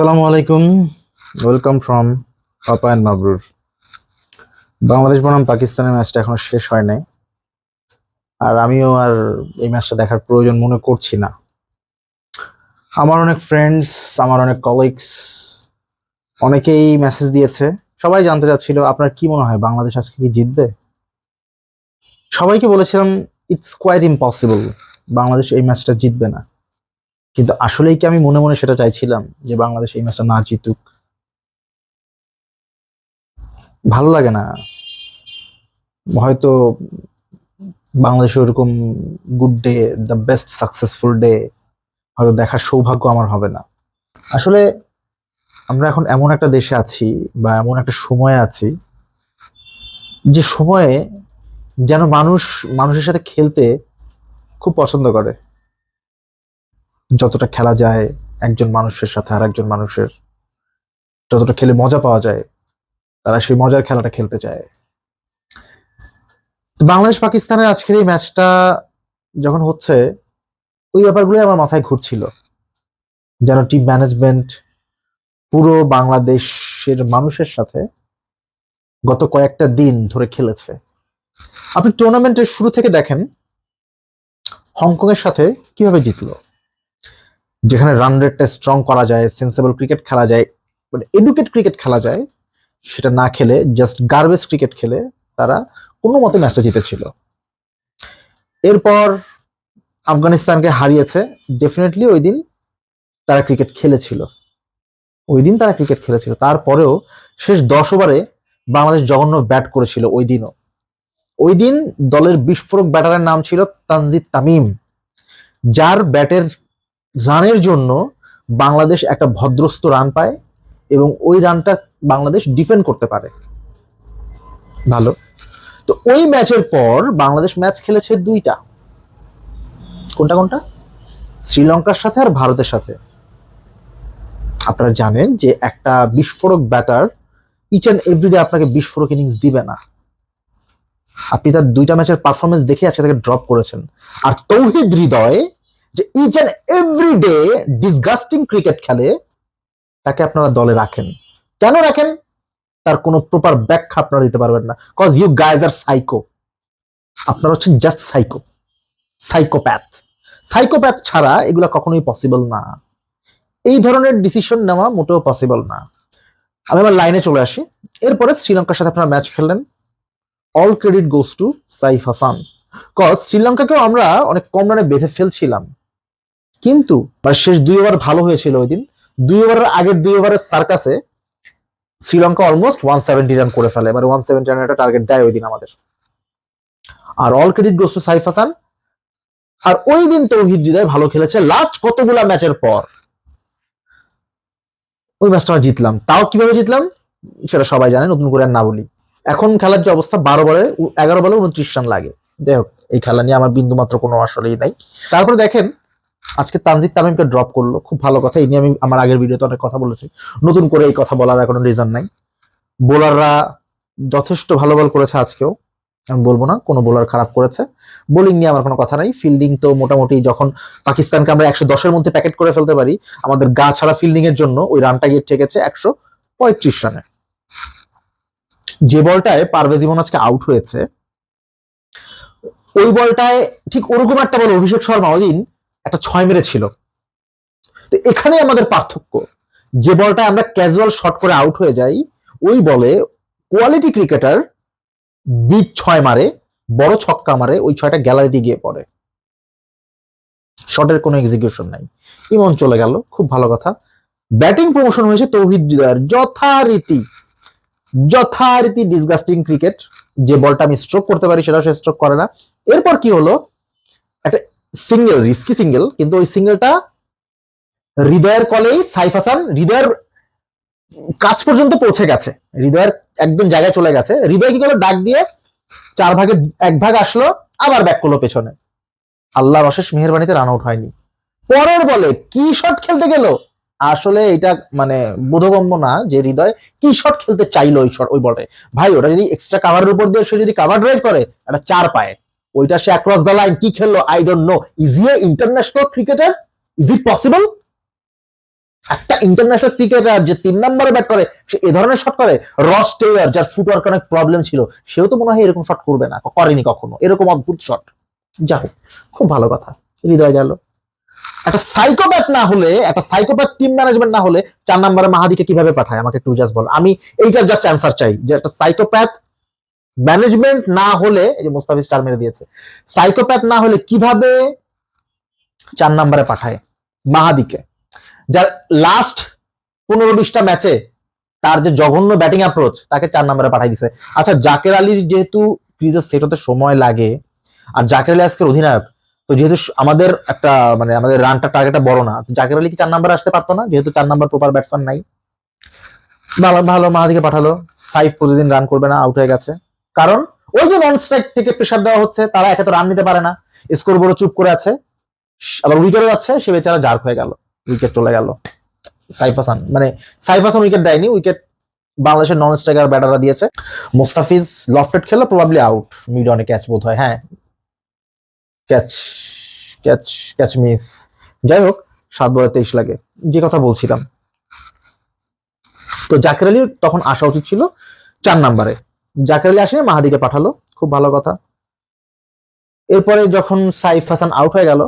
আসসালামু আলাইকুম। Welcome from papa and Mabrur Bangladesh বনাম পাকিস্তানের ম্যাচটা এখনও শেষ হয় নাই। আর আমিও আর এই ম্যাচটা দেখার প্রয়োজন মনে করছি না। আমার অনেক ফ্রেন্ডস আমার অনেক কলিগস অনেকেই মেসেজ দিয়েছে। সবাই জানতে চাচ্ছিল, আপনার কি মনে হয়, বাংলাদেশ আজকে কি জিতবে? সবাইকে বলেছিলাম ইটস কোয়াইট ইম্পসিবল বাংলাদেশ এই ম্যাচটা জিতবে না। কিন্তু আসলেই কি আমি মনে মনে সেটা চাইছিলাম যে বাংলাদেশ এই ম্যাচটা না জিতুক? ভালো লাগে না। হয়তো বাংলাদেশে ওরকম good day the best successful day হয়তো দেখার সৌভাগ্য আমার হবে না। আসলে আমরা এখন এমন একটা দেশে আছি বা এমন একটা সময়ে আছি যে সময়ে যেন মানুষ, মানুষের সাথে খেলতে খুব পছন্দ করে। যতটা খেলা যায় একজন মানুষের সাথে আর একজন মানুষের, যতটা খেলে মজা পাওয়া যায়, তারা সেই মজার খেলাটা খেলতে চায় বাংলাদেশ পাকিস্তানের আজকের এই ম্যাচটা যখন হচ্ছে, ওই ব্যাপারগুলোই আমার মাথায় ঘুরছিল। যেন টিম ম্যানেজমেন্ট পুরো বাংলাদেশের মানুষের সাথে গত কয়েকটা দিন ধরে খেলেছে। আপনি টুর্নামেন্টের শুরু থেকে দেখেন হংকং এর সাথে কীভাবে জিতলো? যেখানে রান রেটটা স্ট্রং করা যায় সেন্সেবল ক্রিকেট খেলা যায় মানে এডুকেট ক্রিকেট খেলা যায়, সেটা না খেলে জাস্ট গার্বেজ ক্রিকেট খেলে তারা কোনো মতে ম্যাচটা জিতেছিল। এরপর আফগানিস্তানকে হারিয়েছে ডেফিনেটলি ওই দিন তারা ক্রিকেট খেলেছিল। ওই দিন তারা ক্রিকেট খেলেছিল। তারপরেও শেষ দশ ওভারে বাংলাদেশ জঘন্য ব্যাট করেছিল ওই দিনও। ওই দিন দলের বিস্ফোরক ব্যাটারের নাম ছিল তানজিদ তামিম, যার ব্যাটের রানের জন্য বাংলাদেশ একটা ভদ্রস্ত রান পায় এবং ওই রানটা বাংলাদেশ ডিফেন্ড করতে পারে। ভালো? তো ওই ম্যাচের পর বাংলাদেশ ম্যাচ খেলেছে দুইটা। কোনটা কোনটা? শ্রীলঙ্কার সাথে আর ভারতের সাথে। আপনারা জানেন যে একটা বিস্ফোরক ব্যাটার ইচ অ্যান্ড এভরিডে আপনাকে বিস্ফোরক ইনিংস দিবে না। আপনি তার দুইটা ম্যাচের পারফরমেন্স দেখে আজকে তাকে ড্রপ করেছেন। আর তৌহিদ হৃদয় যে each and every day disgusting cricket খেলে তাকে আপনারা দলে রাখেন। কেন রাখেন? তার কোনো প্রপার ব্যাখ্যা আপনারা দিতে পারবেন না। Cause you guys are psycho আপনারা হচ্ছেন জাস্ট সাইকো সাইকোপ্যাথ সাইকোপ্যাথ ছাড়া এগুলো কখনোই পসিবল না। এই ধরনের ডিসিশন নেওয়া মোটেও পসিবল না। আমি আমার লাইনে চলে আসি। এরপরে শ্রীলঙ্কার সাথে আপনারা match খেললেন। All credit goes to Saif Hassan cause শ্রীলঙ্কাকেও আমরা অনেক কম রানে বেঁধে ফেলছিলাম। কিন্তু শেষ দুই ওভার ভালো হয়েছিল ওই দিন দুই ওভারের আগের দুই ওভারের সার্কাসে Sri Lanka almost one seventy run করে ফেলে। এবার ওয়ান সেভেন্টি রানের একটা টার্গেট দেয় ওই দিন আমাদের। আর all credit goes Saif Hassan. আর ওই দিন তৌহিদ হৃদয় ভালো খেলেছে। লাস্ট কতগুলা ম্যাচের পর ওই ম্যাচটা আমরা জিতলাম। তাও কীভাবে জিতলাম? সেটা সবাই জানে, নতুন করে আর না বলি। এখন খেলার যে অবস্থা, বারো বলে, এগারো বলে উনত্রিশ রান লাগে। যাই হোক, এই খেলা নিয়ে আমার বিন্দু মাত্র কোনো আসলেই নাই। তারপরে দেখেন আজকে তানজিদ তামিমকে ড্রপ করল, খুব ভালো কথা। এই নিয়ে আমি আমার আগের ভিডিওতে অনেক কথা বলেছি। নতুন করে এই কথা বলার কোনো রিজন নাই। বোলাররা যথেষ্ট ভালো বল করেছে আজকেও। আমি বলব না, কোনো বোলার খারাপ করেছে। বোলিং নিয়ে আমার কোনো কথা নাই। ফিল্ডিং তো মোটামুটি যখন পাকিস্তানকে আমরা একশো দশের মধ্যে প্যাকেট করে ফেলতে পারি, আমাদের গা ছাড়া ফিল্ডিং এর জন্য ওই রানটা গিয়ে ঠেকেছে একশো পঁয়ত্রিশ রানে যে বলটায় পারভেজ ইমন আজকে আউট হয়েছে, ওই বলটায় ঠিক ওরকম একটা বল, অভিষেক শর্মা ওই দিন একটা ছয় মেরেছিল তো এখানে আমাদের পার্থক্য। যে বলটা আমরা ক্যাজুয়াল শট করে আউট হয়ে যাই, ওই বলে কোয়ালিটি ক্রিকেটার বিগ ছয় মারে, বড় ছক্কা মারে, ওই ছয়টা গ্যালারিতে গিয়ে পড়ে। শটের কোনো এক্সিকিউশন নাই। ইমন চলে গেল, খুব ভালো কথা। ব্যাটিং প্রমোশন হয়েছে তৌহিদ হৃদয়ের যথারীতি যথারীতি ডিসগাস্টিং ক্রিকেট যে বলটা আমি স্ট্রোক করতে পারি সেটা সে স্ট্রোক করে না। এরপর কি হলো? একটা সিঙ্গেল রিস্কি সিঙ্গেল কিন্তু ওই সিঙ্গেলটা হৃদয়ের কলেই সাইফ হাসান, হৃদয়ের কাজ পর্যন্ত পৌঁছে গেছে। হৃদয়ের একদম জায়গায় চলে গেছে। হৃদয় কি করল? ডাক দিয়ে চার ভাগে, এক ভাগ আসলো, আবার ব্যাক করল পেছনে। আল্লাহর অশেষ মেহরবানিতে রান আউট হয়নি। পরের বলে, কি শট খেলতে গেল? আসলে এটা মানে বোধগম্য না যে হৃদয় কি শট খেলতে চাইলো ওই শট ওই বলটা ভাই, ওটা যদি এক্সট্রা কাভারের উপর দিয়ে সে যদি কাভার ড্রাইভ করে, একটা চার পায়। ওইটা সে অ্যাক্রস দ্য লাইন কি খেললো? I don't know is a international cricketer is it possible একটা ইন্টারন্যাশনাল ক্রিকেটার যে তিন নম্বরে ব্যাট করে, সে এ ধরনের শট করে? রস টেইলার যার ফুটওয়ার্ক অনেক প্রবলেম ছিল, সেও তো মনে হয় এরকম শট করবে না, করেনি কখনো। এরকম অদ্ভুত শট যা হোক, খুব ভালো কথা। হৃদয় গেল। একটা সাইকোপ্যাথ না হলে, একটা সাইকোপ্যাথ টিম ম্যানেজমেন্ট না হলে, চার নম্বরে মাহাদিকে কীভাবে পাঠায়? আমাকে একটু জাস্ট বল। আমি এইটার জাস্ট অ্যান্সার চাই, যে একটা সাইকোপ্যাথ ম্যানেজমেন্ট না হলে, এই যে মুস্তাফিজ স্টার মেরে দিয়েছে সাইকোপ্যাথ না হলে কীভাবে চার নম্বরে পাঠায়? মাহাদিকে। যার লাস্ট পনেরো বিশটা ম্যাচে তার যে জঘন্য ব্যাটিং অ্যাপ্রোচ তাকে চার নম্বরে পাঠাই দিছে। আচ্ছা জাকের আলীর যেহেতু ক্রিজে সেট হতে সময় লাগে, আর জাকের আলী আজকের অধিনায়ক, তো যেহেতু আমাদের একটা মানে আমাদের রানটা টার্গেটটা বড় না, তো জাকের আলী কি চার নাম্বার আসতে পারতো না? যেহেতু চার নাম্বার প্রপার ব্যাটসম্যান নাই। ভালো ভালো মাহাদিকে পাঠালো। সাইফ প্রতিদিন রান করবে না আউট হয়ে গেছে। কারণ ওই যে নন স্ট্রাইক থেকে প্রেশার দেওয়া হচ্ছে, তারা একে তো রান নিতে পারে না। স্কোর বড় চুপ করে আছে। আবার উইকেটও যাচ্ছে, সে বেচারা জার্ক হয়ে গেল উইকেট চলে গেল। সাইফ হাসান মানে সাইফ হাসান উইকেট দেয়নি উইকেট বাংলাদেশের নন স্ট্রাইকার ব্যাটাররা দিয়েছে। মোস্তাফিজ লফটেড খেলো প্রবাবলি আউট মিড অনে ক্যাচ বোধ হয় হ্যাঁ। ক্যাচ ক্যাচ ক্যাচ মিস যাই হোক, সাত বলে তেইশ লাগে, যে কথা বলছিলাম। তো জাকের আলীর তখন আসা উচিত ছিল চার নাম্বারে। জাকের আলী আসেনি মাহাদিকে পাঠালো। খুব ভালো কথা। এরপরে যখন সাইফ হাসান আউট হয়ে গেল,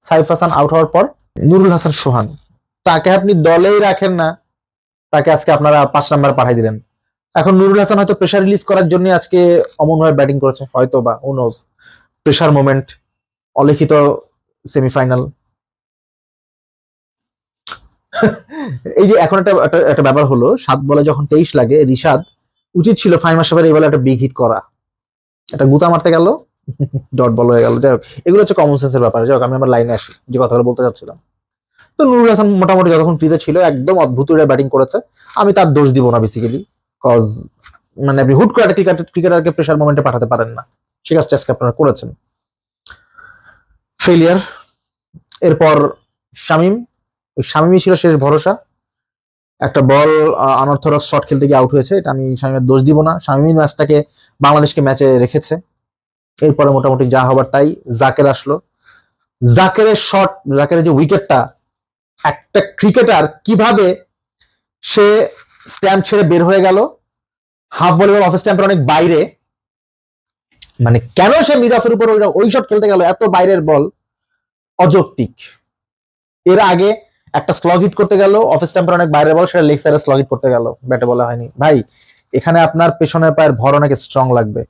সাইফ হাসান আউট হওয়ার পর নুরুল হাসান সোহান। তাকে আপনি দলেই রাখেন না, তাকে আজকে আপনারা পাঁচ নাম্বার পাঠাই দিলেন। এখন নুরুল হাসান হয়তো প্রেশার রিলিজ করার জন্য আজকে অমন ভাবে ব্যাটিং করেছে, হয়তো বা নোজ প্রেশার মোমেন্ট অলিখিত সেমিফাইনাল এই যে এখন একটা, একটা- একটা ব্যাপার হলো, সাত বলে যখন তেইশ লাগে, রিশাদ উচিত ছিল ফাইম আশাফের এই একটা বিগ হিট করা। একটা গুতা মারতে গেল, ডট বল হয়ে গেল। যাই হোক, এগুলো হচ্ছে কমন সেন্সের ব্যাপার। যাই হোক, আমি আমার লাইনে আসি, যে কথাগুলো বলতে চাচ্ছিলাম। তো নুরুল হাসান মোটামুটি যতক্ষণ ফ্রিতে ছিল, একদম অদ্ভুত ব্যাটিং করেছে। আমি তার দোষ দিব না বেসিক্যালি কজ মানে আপনি হুট করে একটা ক্রিকেটার ক্রিকেটারকে প্রেশার মোমেন্টে পাঠাতে পারেন না। সে কাজটা আজকে আপনারা করেছেন। ফেলিয়ার এরপর শামিম। ওই শামিমই ছিল শেষ ভরসা। একটা বল আনঅর্থোডক্স শট খেলতে গিয়ে আউট হয়েছে। এটা আমি শামিমের দোষ দিব না। শামিমই ম্যাচটাকে বাংলাদেশকে ম্যাচে রেখেছে। এরপরে মোটামুটি যা হবার তাই জাকের আসলো। জাকেরের শট জাকেরের যে উইকেটটা একটা ক্রিকেটার কীভাবে সে স্ট্যাম্প ছেড়ে বের হয়ে গেল? হাফ বল এবং অফ স্ট্যাম্পের অনেক বাইরে। মানে কেন সে মিড অফের উপর ওই শট খেলতে গেল? এত বাইরের বল অযৌক্তিক। এর আগে একটা স্লগ হিট করতে গেল অফ স্ট্যাম্পের অনেক বাইরে বল, সেটা লেগ সাইডে স্লগ হিট করতে গেল ব্যাটে বলা হয়নি। ভাই, এখানে আপনার পেছনের পায়ের ভর অনেক স্ট্রং লাগবে।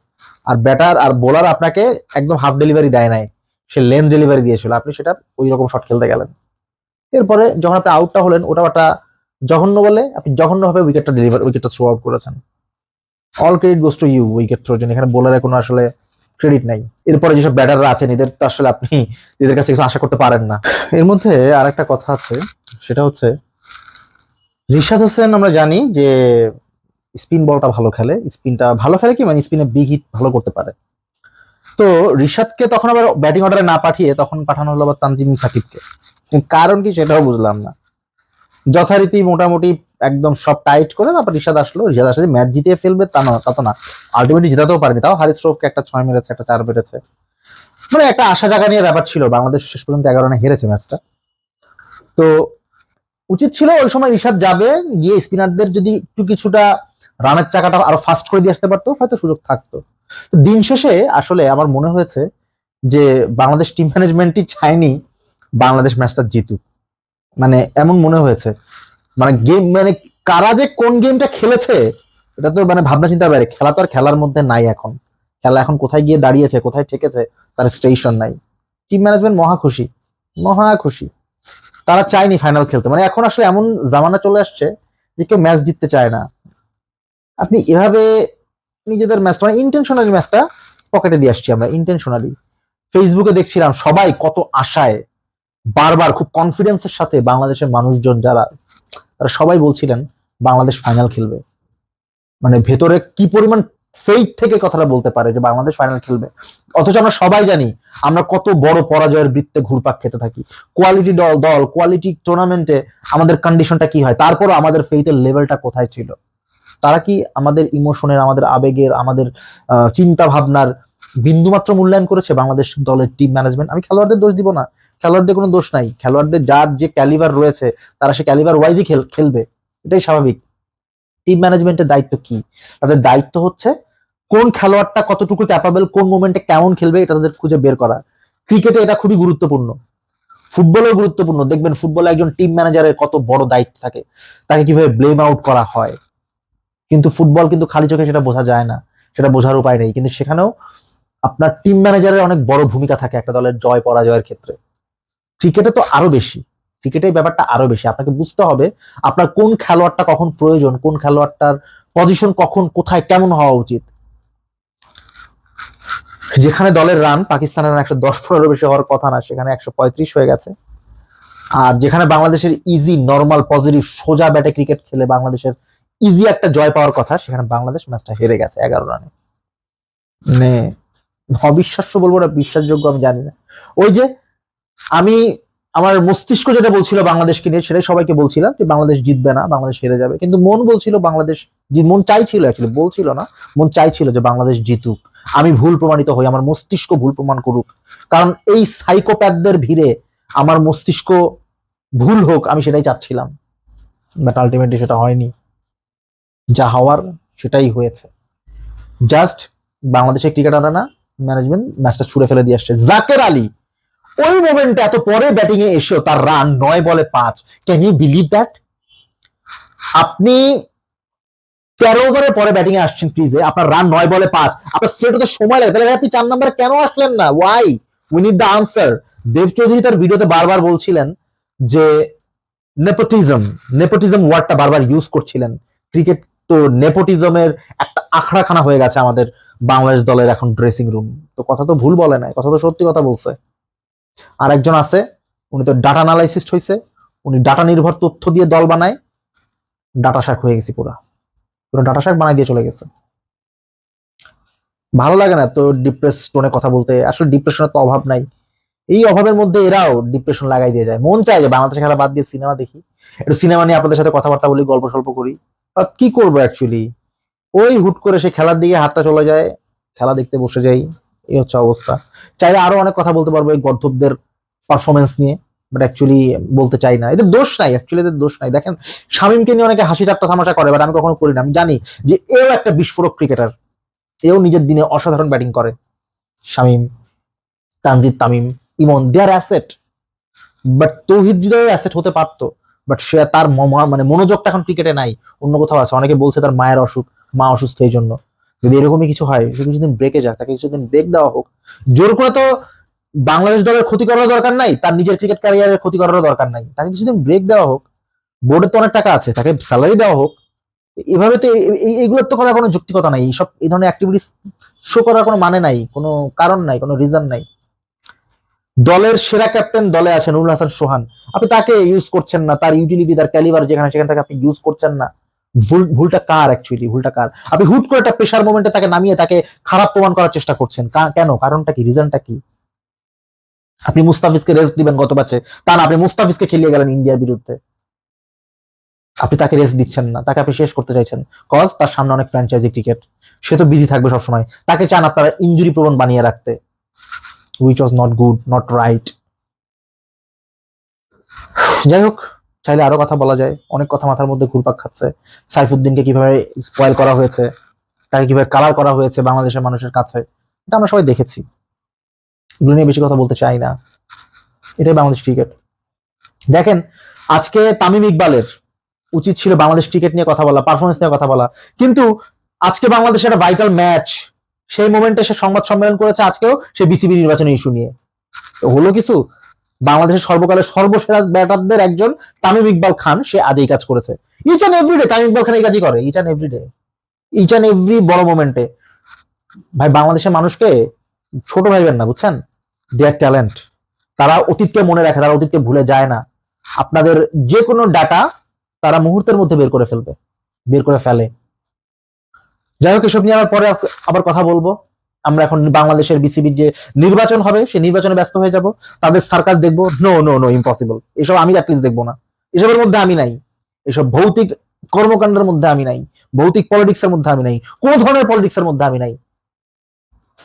আর ব্যাটার আর বোলার আপনাকে একদম হাফ ডেলিভারি দেয় নাই। সে লেন ডেলিভারি দিয়েছিল। আপনি সেটা ওই রকম শট খেলতে গেলেন। এরপরে যখন আপনি আউটটা হলেন ওটাও একটা জঘন্য বলে আপনি জঘন্যভাবে উইকেটটা ডেলিভার উইকেটটা থ্রো আউট করেছেন। All credit goes to you wicket থ্রোর জন্য। এখানে বোলারের কোনো আসলে ক্রেডিট নাই। এরপরে যেসব ব্যাটাররা আছেন, এদের তো আসলে আপনি এদের কাছে কিছু আশা করতে পারেন না। এর মধ্যে আর একটা কথা আছে, সেটা হচ্ছে, রিশাদ হোসেন আমরা জানি যে স্পিন বলটা ভালো খেলে। স্পিনটা ভালো খেলে কি? মানে স্পিনে বিগ হিট ভালো করতে পারে। তো রিশাদকে তখন আবার ব্যাটিং অর্ডারে না পাঠিয়ে তখন পাঠানো হলো আবার তানজিম সাকিবকে। কারণ কি সেটাও বুঝলাম না। যথারীতি মোটামুটি একদম সব টাইট করে তারপর রিশাদ আসলো। রিশাদ আসলে ম্যাচ জিতিয়ে ফেলবে তা না, তা তো না। আলটিমেটলি জেতাতেও পারেনি তাও। হারিস রফকে একটা ছয় মেরেছে, একটা চার মেরেছে। মানে একটা আশা জাগা নিয়ে ব্যাপার ছিল। বাংলাদেশ শেষ পর্যন্ত এগারো রানে হেরেছে ম্যাচটা তো উচিত ছিল ওই সময় রিশাদ যাবে, গিয়ে স্পিনারদের যদি একটু কিছুটা রানের চাকাটা আরও ফাস্ট করে দিয়ে আসতে পারতো, হয়তো সুযোগ থাকতো। তো দিন শেষে আসলে আমার মনে হয়েছে যে বাংলাদেশ টিম ম্যানেজমেন্টই চায়নি বাংলাদেশ ম্যাচটা জিতুক। মানে এমন মনে হয়েছে। মানে গেম মানে কারা যে কোন গেমটা খেলেছে, এটা তো মানে ভাবনা চিন্তার বাইরে। খেলা তো আর খেলার মধ্যে নাই এখন। খেলা এখন কোথায় গিয়ে দাঁড়িয়েছে, কোথায় ঠেকেছে, তার স্টেশন নাই। টিম ম্যানেজমেন্ট মহা খুশি মহা খুশি। তারা চায়নি ফাইনাল খেলতে। মানে এখন আসলে এমন জামানা চলে আসছে যে কেউ ম্যাচ জিততে চায় না। আপনি এভাবে নিজেদের ম্যাচ মানে ইন্টেনশনালি ম্যাচটা পকেটে দিয়ে আসছি আমরা ইন্টেনশনালি ফেসবুকে দেখছিলাম সবাই কত আশায় বারবার খুব কনফিডেন্সের সাথে বাংলাদেশের মানুষজন যারা, তারা সবাই বলছিলেন, বাংলাদেশ ফাইনাল খেলবে। মানে ভেতরে কি পরিমাণ ফেইথ থেকে কথাটা বলতে পারে যে বাংলাদেশ ফাইনাল খেলবে? অথচ আমরা সবাই জানি, আমরা কত বড় পরাজয়ের বৃত্তে ঘুরপাক খেতে থাকি। কোয়ালিটি দল দল কোয়ালিটি টুর্নামেন্টে আমাদের কন্ডিশনটা কি হয়? তারপরও আমাদের ফেইথের লেভেলটা কোথায় ছিল? তারা কি আমাদের ইমোশনের আমাদের আবেগের, আমাদের চিন্তা ভাবনার বিন্দুমাত্র মূল্যায়ন করেছে বাংলাদেশ দলের টিম ম্যানেজমেন্ট আমি খেলোয়াড়দের দোষ দিব না। খেলোয়াড়দের কোনো দোষ নাই। খেলোয়াড়দের যার যে ক্যালিভার রয়েছে, তারা সে ক্যালিভার ওয়াইজই খেল, খেলবে। এটাই স্বাভাবিক। টিম ম্যানেজমেন্টের দায়িত্ব কি? তাদের দায়িত্ব হচ্ছে কোন খেলোয়াড়টা কতটুকু ক্যাপাবল কোন মোমেন্টে কেমন খেলবে, এটা তাদের খুঁজে বের করা। ক্রিকেটে এটা খুবই গুরুত্বপূর্ণ। ফুটবলেও গুরুত্বপূর্ণ। দেখবেন ফুটবলে একজন টিম ম্যানেজারের কত বড় দায়িত্ব থাকে। তাকে কীভাবে ব্লেম আউট করা হয়। কিন্তু ফুটবল কিন্তু খালি চোখে সেটা বোঝা যায় না। সেটা বোঝার উপায় নেই। কিন্তু সেখানেও আপনার টিম ম্যানেজারের অনেক বড় ভূমিকা থাকে একটা দলের জয় পরাজয়ের ক্ষেত্রে। ক্রিকেটে তো আরও বেশি। ক্রিকেটের ব্যাপারটা আরও বেশি। আপনাকে বুঝতে হবে আপনার কোন খেলোয়াড়টা কখন প্রয়োজন, কোন খেলোয়াড়টার পজিশন কখন, কোথায়, কেমন হওয়া উচিত। যেখানে দলের রান পাকিস্তানের একশো দশ পনেরো বেশি হওয়ার কথা না, সেখানে একশো পঁয়ত্রিশ হয়ে গেছে। আর যেখানে বাংলাদেশের ইজি নর্মাল পজিটিভ সোজা ব্যাটে ক্রিকেট খেলে বাংলাদেশের ইজি একটা জয় পাওয়ার কথা, সেখানে বাংলাদেশ ম্যাচটা হেরে গেছে এগারো রানে মানে অবিশ্বাস্য বলব না, বিশ্বাসযোগ্য আমি জানি না। ওই যে আমি আমার মস্তিষ্ক যেটা বলছিল বাংলাদেশকে নিয়ে, সেটাই সবাইকে বলছিলাম যে বাংলাদেশ জিতবে না, বাংলাদেশ হেরে যাবে। কিন্তু মন বলছিল বাংলাদেশ মন চাইছিল অ্যাকচুয়ালি বলছিল না, মন চাইছিল যে বাংলাদেশ জিতুক। আমি ভুল প্রমাণিত হই, আমার মস্তিষ্ক ভুল প্রমাণ করুক। কারণ এই সাইকোপ্যাথদের ভিড়ে আমার মস্তিষ্ক ভুল হোক, আমি সেটাই চাচ্ছিলাম। বাট আলটিমেটলি সেটা হয়নি। যা হওয়ার সেটাই হয়েছে। জাস্ট বাংলাদেশের ক্রিকেটাররা না ম্যানেজমেন্ট ম্যাচটা ছুড়ে ফেলে দিয়ে আসছে। জাকের আলী ওই মোমেন্টে এত পরে ব্যাটিং এ এসেও তার রান নয় বলে পাঁচ। ক্যান ইউ বিলিভ দ্যাট আপনি তেরো ওভারের পরে ব্যাটিং এ আসছেন ক্রিজে আপনার রান নয় বলে পাঁচ। আপনার সেট হতে সময় লাগে। তাহলে আপনি চার নম্বরে কেন আসলেন না? Why we need the answer Dev Chowdhury তার ভিডিওতে বারবার বলছিলেন যে নেপোটিজম নেপোটিজম ওয়ার্ডটা বারবার ইউজ করছিলেন। ক্রিকেট তো নেপোটিজমের একটা আখড়াখানা হয়ে গেছে আমাদের বাংলাদেশ দলের এখন ড্রেসিং রুম তো কথা তো ভুল বলে নাই, কথা তো সত্যি কথা বলছে। আর একজন আছে, উনি তো ডাটা অ্যানালাইসিস্ট হয়েছে উনি ডাটা নির্ভর তথ্য দিয়ে দল বানায় ডাটা শাক হয়ে গেছি পুরা। পুরো ডাটা শাক বানাই দিয়ে চলে গেছে। ভালো লাগে না তো ডিপ্রেস টোনে কথা বলতে, আসলে ডিপ্রেশনের তো অভাব নাই। এই অভাবের মধ্যে এরাও ডিপ্রেশন লাগাই দিয়ে যায়। মন চায় যে বাংলাদেশ খেলা বাদ দিয়ে সিনেমা দেখি। একটু সিনেমা নিয়ে আপনাদের সাথে কথাবার্তা বলি, গল্প স্বল্প করি। কি করব অ্যাকচুয়ালি ওই হুট করে সে খেলার দিকে হাতটা চলে যায়, খেলা দেখতে বসে যাই। এই হচ্ছে অবস্থা। চাইলে আরও অনেক কথা বলতে পারব এই গর্ধবদের পারফরমেন্স নিয়ে বাট অ্যাকচুয়ালি বলতে চাই না। এদের দোষ নাই অ্যাকচুয়ালি এদের দোষ নাই। দেখেন, শামিমকে নিয়ে অনেকে হাসি ঠাট্টা তামাশা করে বাট আমি কখনো করি না। আমি জানি যে এও একটা বিস্ফোরক ক্রিকেটার এও নিজের দিনে অসাধারণ ব্যাটিং করে। Shamim, Tanzid Tamim, Emon their asset but Tawhid হৃদয়ের অ্যাসেট হতে পারতো। বাট সে তার মানে মনোযোগটা এখন ক্রিকেটে নাই। অন্য কোথাও আছে। অনেকে বলছে তার মায়ের অসুখ, মা অসুস্থ এই জন্য। যদি এরকমই কিছু হয় সে কিছুদিন ব্রেকে যাক, তাকে কিছুদিন ব্রেক দেওয়া হোক, জোর করে তো বাংলাদেশ দলের ক্ষতি করার দরকার নাই, তার নিজের ক্রিকেট ক্যারিয়ারের ক্ষতি করারও দরকার নাই। তাকে কিছুদিন ব্রেক দেওয়া হোক বোর্ডের তো অনেক টাকা আছে, তাকে স্যালারি দেওয়া হোক, এভাবে তো এ- এ- এগুলোর তো করার কোনো যুক্তিকতা নাই। এইসব, এই ধরনের অ্যাক্টিভিটিস শো করার কোনো মানে নাই, কোনো কারণ নাই, কোনো রিজন নাই। দলের সেরা ক্যাপ্টেন দলে আছে নুরুল হাসান সোহান। আপনি তাকে ইউজ করছেন না, তার ইউটিলিটি তার ক্যালিবার যেখানে, সেখান থেকে আপনি ইউজ করছেন না। ভুল, ভুলটা কার অ্যাকচুয়ালি ভুলটা কার? আপনি হুট করে একটা প্রেশার মোমেন্টে তাকে নামিয়ে তাকে খারাপ প্রমাণ করার চেষ্টা করছেন। কেন? কারণটা কি? রিজনটা কি? আপনি মুস্তাফিজকে রেস্ট দিবেন গত ম্যাচে তা না, আপনি মুস্তাফিজকে খেলিয়ে গেলেন ইন্ডিয়ার বিরুদ্ধে। আপনি তাকে রেস্ট দিচ্ছেন না। তাকে আপনি শেষ করতে চাইছেন। কজ তার সামনে অনেক ফ্র্যাঞ্চাইজি ক্রিকেট সে তো বিজি থাকবে সবসময়। তাকে চান আপনারা ইঞ্জুরি প্রবণ বানিয়ে রাখতে। Which was not good not right যাই হোক চাইলে আরও কথা বলা যায়। অনেক কথা মাথার মধ্যে ঘুরপাক খাচ্ছে। সাইফুদ্দিনকে কীভাবে স্পয়েল করা হয়েছে, তাকে কীভাবে কালার করা হয়েছে বাংলাদেশের মানুষের কাছে, এটা আমরা সবাই দেখেছি। এগুলো নিয়ে বেশি কথা বলতে চাই না। এটাই বাংলাদেশ ক্রিকেট দেখেন, আজকে তামিম ইকবালের উচিত ছিল বাংলাদেশ ক্রিকেট নিয়ে কথা বলা পারফরমেন্স নিয়ে কথা বলা। কিন্তু আজকে বাংলাদেশের একটা ভাইটাল ম্যাচ সেই মোমেন্টে সে সংবাদ সম্মেলন করেছে, আজকেও সে বিসিবি নির্বাচনের ইস্যু নিয়ে। হলো কিছু? বাংলাদেশের সর্বকালের সর্বসেরা ব্যাটারদের একজন তামিম ইকবাল খান, সে আজ এই কাজ করেছে। Each and everyday Tamim Iqbal Khan এই কাজই করে each and everyday each and every বড় মোমেন্টে ভাই, বাংলাদেশের মানুষকে ছোট ভাইবেন না, বুঝছেন? দেয়ার ট্যালেন্ট তারা অতীতকে মনে রাখে, তারা অতীতকে ভুলে যায় না। আপনাদের যে কোনো ডাটা তারা মুহূর্তের মধ্যে বের করে ফেলবে, বের করে ফেলে। যাই হোক, এসব নিয়ে আবার পরে আবার কথা বলব। আমরা এখন বাংলাদেশের বিসিবির যে নির্বাচন হবে, সেই নির্বাচনে ব্যস্ত হয়ে যাব। তাদের সার্কাস দেখব। নো নো নো ইম্পসিবল এসব আমি অ্যাটলিস্ট দেখব না। এসবের মধ্যে আমি নাই। এসব ভৌতিক কর্মকাণ্ডের মধ্যে আমি নাই। ভৌতিক পলিটিক্স এর মধ্যে আমি নাই। কোন ধরনের পলিটিক্স এর মধ্যে আমি নাই।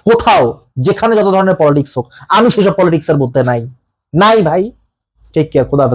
কোথাও, যেখানে যত ধরনের পলিটিক্স হোক, আমি সেসব পলিটিক্স এর মধ্যে নাই। নাই ভাই। টেক কেয়ার খোদা